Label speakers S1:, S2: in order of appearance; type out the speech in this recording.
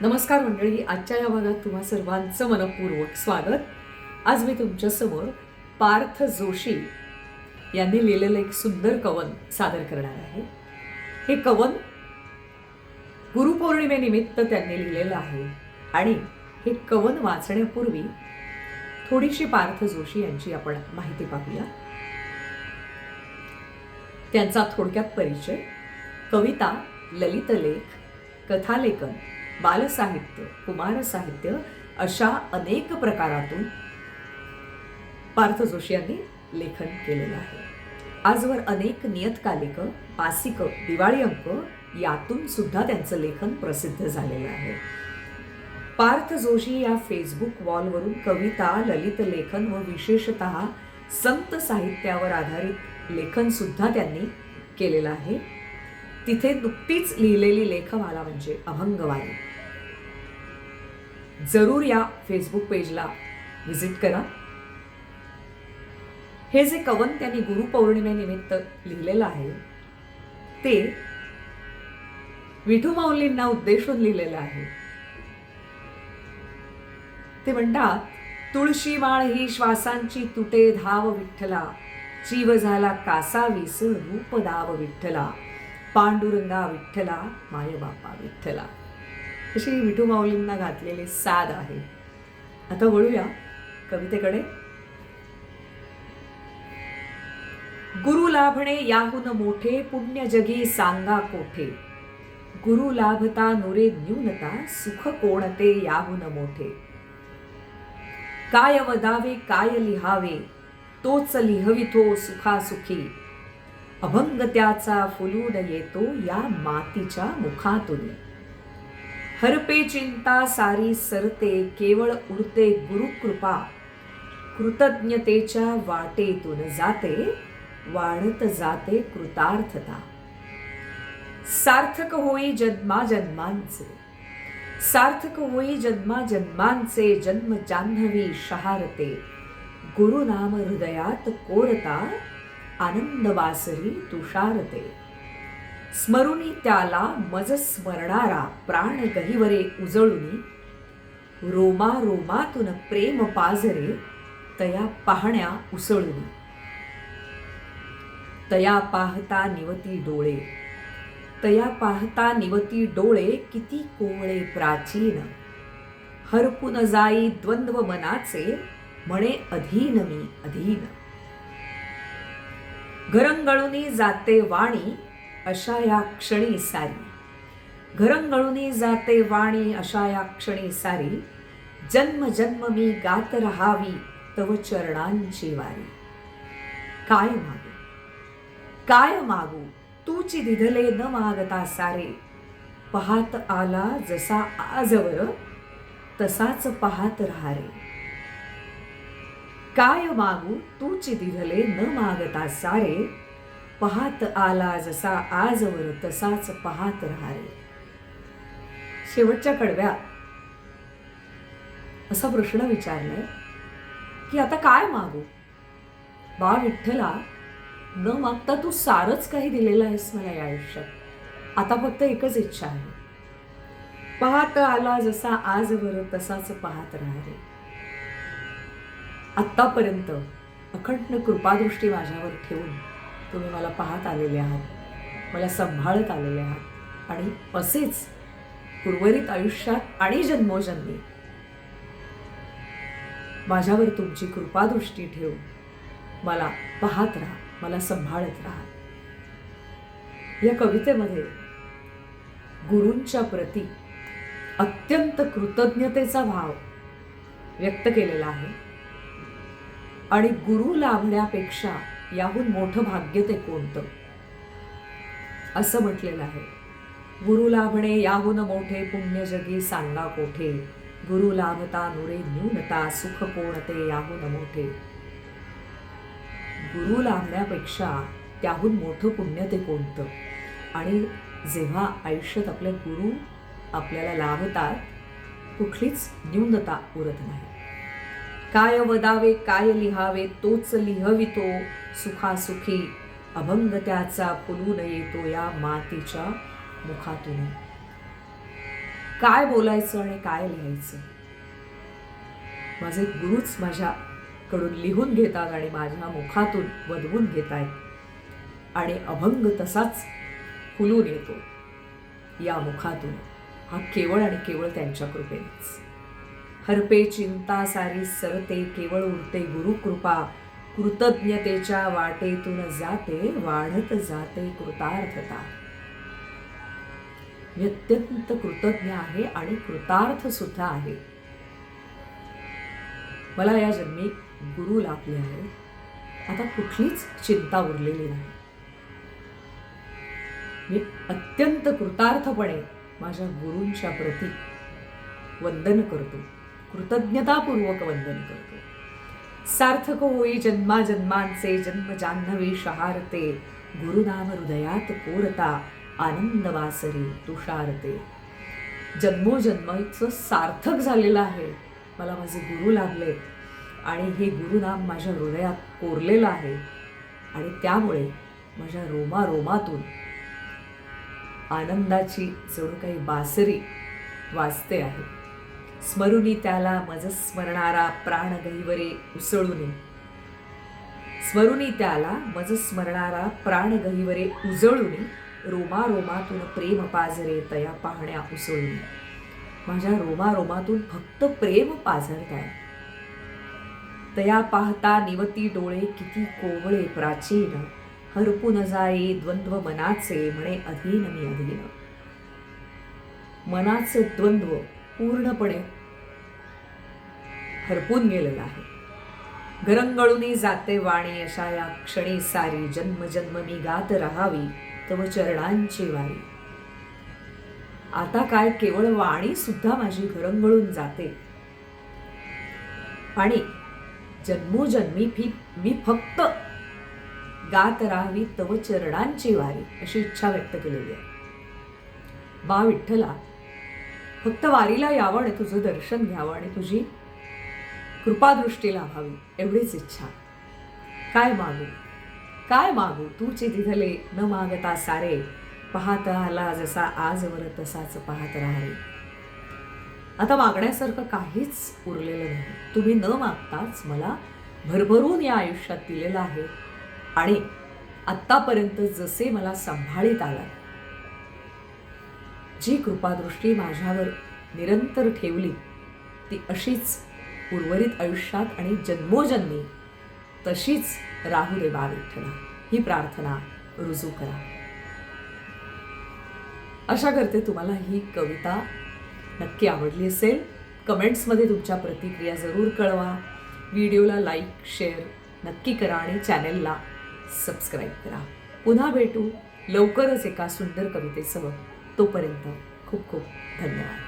S1: नमस्कार मंडळी आजच्या या भागात तुम्हा सर्वांचं मनपूर्वक स्वागत. आज मी तुमच्यासमोर पार्थ जोशी यांनी लिहिलेलं एक सुंदर कवन सादर करणार आहे. हे कवन गुरुपौर्णिमेनिमित्त त्यांनी लिहिलेलं आहे आणि हे कवन वाचण्यापूर्वी थोडीशी पार्थ जोशी यांची आपण माहिती पाहूया. त्यांचा थोडक्यात परिचय कविता ललितलेख कथालेखन बालसाहित्य कुमार साहित्य अशा अनेक प्रकारातून पार्थ जोशी यांनी लेखन केलेलं आहे. आजवर अनेक नियतकालिक मासिकं दिवाळी अंक यातून सुद्धा त्यांचं लेखन प्रसिद्ध झालेलं आहे. पार्थ जोशी या फेसबुक वॉलवरून कविता ललित लेखन व विशेषत संत साहित्यावर आधारित लेखन सुद्धा त्यांनी केलेलं आहे. तिथे नुकतीच लिहिलेली लेखमाला म्हणजे अभंगवाणी. जरूर या फेसबुक पेजला व्हिजिट करा. हे जे कवन त्यांनी गुरुपौर्णिमेनिमित्त लिहिलेलं आहे ते विठू माऊलींना उद्देशून लिहिलेलं आहे. ते म्हणतात तुळशी माळ ही श्वासांची तुटे धाव विठ्ठला जीव झाला कासा विसळ रूप दाव विठ्ठला पांडुरंगा विठ्ठला माय बापा विठ्ठला. अशी विठू माऊलींना घातलेले साद आहे. आता वळूया कवितेकडे. गुरु लाभणे याहून मोठे पुण्य जगी सांगा कोठे? गुरु लाभता नुरे न्यूनता सुख कोणते याहून मोठे? काय वदावे काय लिहावे तोच लिहवितो सुखासुखी. अभंग त्याचा फुलून येतो या मातीच्या मुखातून. हरपे चिंता सारी सरते केवळ उरते गुरुकृपा कृतज्ञतेच्या वाटेतून जाते वाढत जाते कृतार्थता. सार्थक होई जन्मा जन्मांचे सार्थक होई जन्मा जन्मांचे जन्म जान्हवी शहारते. गुरुनाम हृदयात कोरता आनंद वासरी तुषारते. स्मरुनी त्याला मज स्मरणारा प्राण गहिवरे उजळुनी रोमा रोमातून प्रेम पाजरे तया पाहण्या उसळुनी. तया पाहता निवती डोळे तया पाहता निवती डोळे किती कोवळे प्राचीन. हरपून जाई द्वंद्व मनाचे म्हणे अधीन मी अधीन. घरंगळुनी जाते वाणी अशा या क्षणी सारी. घरंगळुनी जाते वाणी अशा या क्षणी सारी. जन्म जन्म मी गात रहावी तव चरणांची वारी. काय मागू? काय मागू? तूची दिधले न मागता सारे. पाहत आला जसा आजवर तसाच पाहत राहा रे काय मागू? तूची दिधले न मागता सारे. पाहत आला जसा आजवर तसाच पाहत राहारे शेवटच्या कडव्या. असा प्रश्न विचारलाय की आता काय मागू? बा विठ्ठला न मागता तू सारच काही दिलेलं आहेस मला या आयुष्यात. आता फक्त एकच इच्छा आहे. पाहत आला जसा आजवर तसाच पाहत राहा रे आत्तापर्यंत अखंड कृपादृष्टी माझ्यावर ठेवून तुम्ही मला पाहत आलेले आहात. मला सांभाळत आलेले आहात. आणि असेच उर्वरित आयुष्यात आणि जन्मोजन्मी. माझ्यावर तुमची कृपादृष्टी ठेवून मला पाहत राहा मला सांभाळत राहा. या कवितेमध्ये गुरूंच्या प्रती अत्यंत कृतज्ञतेचा भाव व्यक्त केलेला आहे. आणि गुरु लाभण्यापेक्षा याहून मोठं भाग्य ते कोणतं? असं म्हटलेलं आहे. गुरु लाभणे याहून मोठे पुण्य जगी सांगा कोठे? गुरु लाभता नुरे न्यूनता सुख कोणते याहून मोठे? गुरु लाभण्यापेक्षा त्याहून मोठं पुण्य ते कोणतं? आणि जेव्हा आयुष्यात आपले गुरु आपल्याला लाभतात कुठलीच न्यूनता उरत नाही. काय वदावे काय लिहावे तोच लिहवितो सुखासुखी. अभंग त्याचा फुलून येतो या मातीच्या मुखातून. काय बोलायचं आणि काय लिहायचं? माझे गुरुच माझ्याकडून लिहून घेतात आणि माझ्या मुखातून वधवून घेत आहेत आणि अभंग तसाच फुलून येतो या मुखातून. हा केवळ आणि केवळ त्यांच्या कृपेनेच. हरपे चिंता सारी सरते केवळ उरते गुरुकृपा. कृतज्ञतेच्या वाटेतून जाते वाढत जाते कृतार्थता. मी अत्यंत कृतज्ञ आहे आणि कृतार्थ सुद्धा आहे. मला या जन्मी गुरु लाभले आहे. आता कुठलीच चिंता उरलेली नाही. मी अत्यंत कृतार्थपणे माझ्या गुरूंच्या प्रती वंदन करतो. कृतज्ञतापूर्वक वंदन करतो. सार्थक होई जन्मा जन्मांचे जन्म जान्हवी शहारते. गुरुनाम हृदयात कोरता आनंदवासरी तुषारते. जन्मोजन्मचं सार्थक झालेलं आहे. मला माझे गुरु लाभले आणि हे गुरुनाम माझ्या हृदयात कोरलेलं आहे. आणि त्यामुळे माझ्या रोमारोमातून आनंदाची जणू काही बासरी वाजते आहे. स्मरुनी त्याला मज स्मरणारा प्राण गहिवरे उसळूने. स्मरुनी त्याला मज स्मरणारा प्राण गहिवरे उजळूने रोमा रोमातून प्रेम पाजरे तया पाहण्या उसळून. माझ्या रोमा रोमातून फक्त प्रेम पाझरताय तया पाहता निवती डोळे किती कोवळे प्राचीन. हरपून जाये द्वंद्व मनाचे म्हणे अधीन मी अधीन. मनाचे द्वंद्व पूर्णपणे हरपून गेलेलं आहे. गरंगळूनी जाते वाणी अशा या क्षणी सारी जन्म जन्म मी गात राहावी तव चरणांची वारी. आता काय केवळ वाणी सुद्धा माझी घरंगळून जाते. आणि जन्मोजन्मी फी मी फक्त गात राहावी तव चरणांची वारी अशी इच्छा व्यक्त केलेली आहे. बा विठ्ठला फक्त वारीला यावं आणि तुझं दर्शन घ्यावं आणि तुझी कृपादृष्टी लाभावी एवढीच इच्छा. काय मागू? काय मागू? तूचे तिथले न मागता सारे. पाहत आला जसा आजवर तसाच पाहत राहावे. आता मागण्यासारखं काहीच उरलेलं नाही. तुम्ही न मागताच मला भरभरून या आयुष्यात दिलेलं आहे. आणि आत्तापर्यंत जसे मला सांभाळीत आला जी कृपादृष्टी माझ्यावर निरंतर ठेवली ती अशीच उर्वरित आयुष्यात आणि जन्मोजन्मी तशीच राहू दे विठ्ठला ही प्रार्थना रुजू करा. आशा करते तुम्हाला ही कविता नक्की आवडली असेल. कमेंट्समध्ये तुमच्या प्रतिक्रिया जरूर कळवा. व्हिडिओला लाईक शेअर नक्की करा आणि चॅनेलला सबस्क्राईब करा. पुन्हा भेटू लवकरच एका सुंदर कवितेसह. तोपर्यंत खूप खूप धन्यवाद.